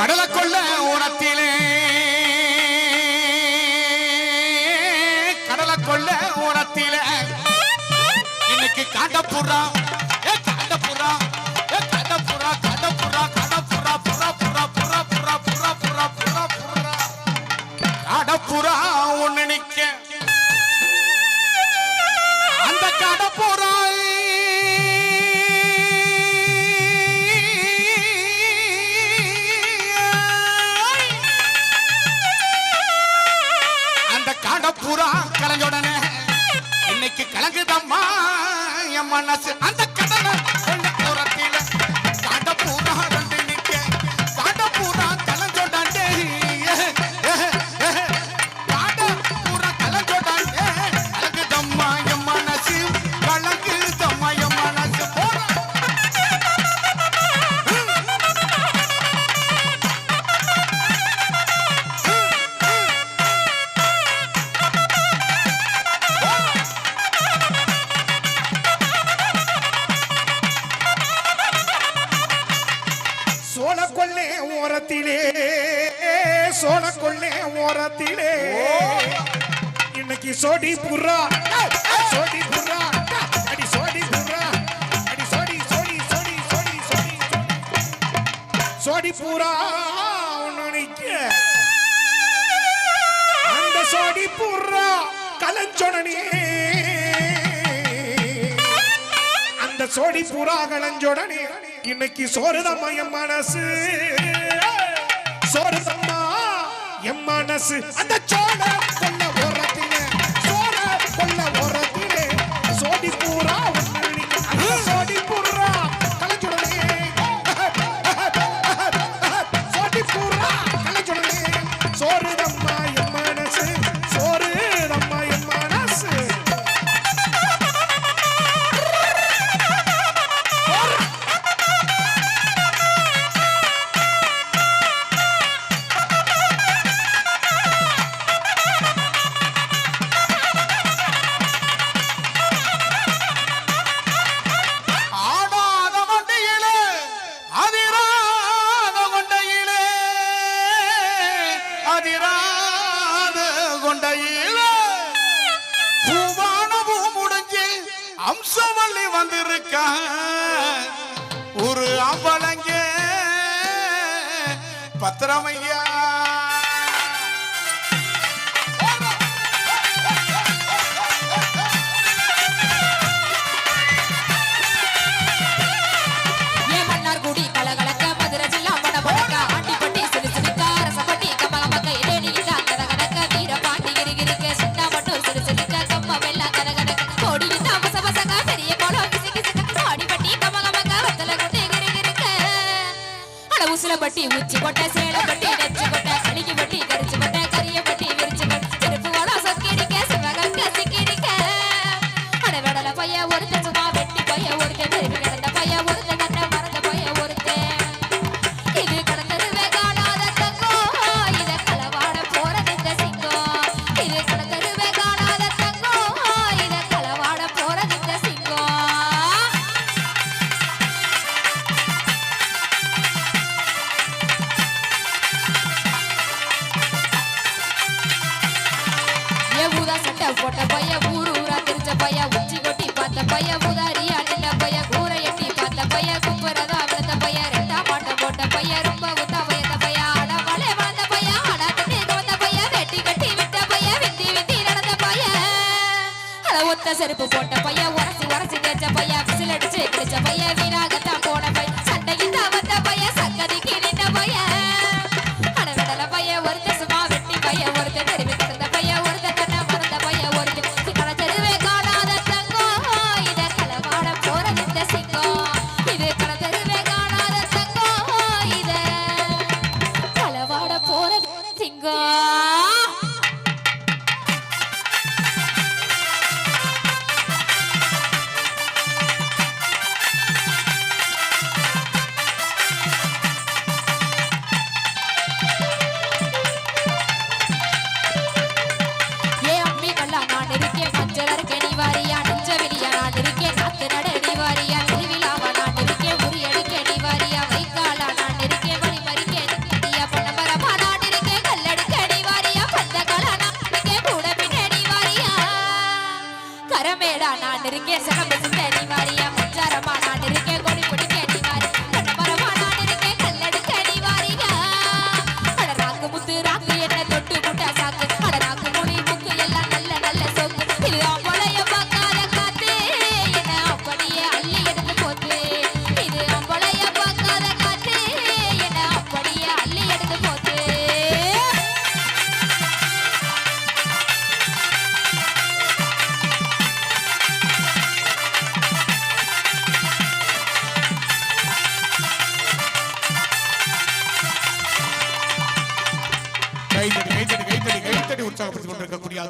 கடலை கொள்ள ஓரத்திலே கடலை கொள்ள ஓரத்திலே இன்னைக்கு காண்டப்புறா. ஏ காண்டப்புறா. ஏ காண்டப்புறா காண்டப்புறா காண்டப்புறா புறா புறா புறா புறா புறா புறா புறா. புறா காடப்புறா காடப்புறா கலைஞ்சுடனே இன்னைக்கு கலங்குதம்மா என் மனசு அந்த ஓரத்திலே சோழக்கொள்ளே ஓரத்திலே. இன்னைக்கு சோடி புறா சோடி புறா அடி சோடி புறா அடி சோடி சோடி சோடி சோடி சோடி சோடி. புறா ஒண்ணு அந்த சோடி புறா கலஞ்சொடனே அந்த சோடி புறா கலஞ்சொடனே இன்னைக்கு சோறுதான் மயம் மனசு. என் மனசு அந்த சோழ அதிராத கொண்டையிலே பூவான பூ முடிஞ்சு அம்சவள்ளி வந்திருக்க. ஒரு அம்பளங்க பத்திரமையா உச்சி கொட்ட சேல ஏ ஊதா சட்டை போட்ட பைய ஊரு ஊரா தெரிஞ்ச பைய உச்சி கொட்டி பார்த்த பைய உதாரி அணில பைய கூரை எட்டி பார்த்த பைய குப்புறதா விழுந்த பைய ரெண்டா மாட்ட போட்ட பைய ரொம்ப உத்தா பயந்த பைய. அட வளே வாழ்ந்த பைய அட கட்டி வந்த பைய வெட்டி கட்டி விட்ட பைய வித்தி வித்தி நடந்த பைய. அட ஒத்த செருப்பு போட்ட பைய உரசி உரசி தேய்ச்ச பைய விசில் அடிச்சு கிழிச்ச பைய வரமேடா நான் இருக்கேன். சிறப்பு சித்த நீ ഉത്സാഹപ്പെടുത്തിക്കൊണ്ടിരിക്കக்கூடிய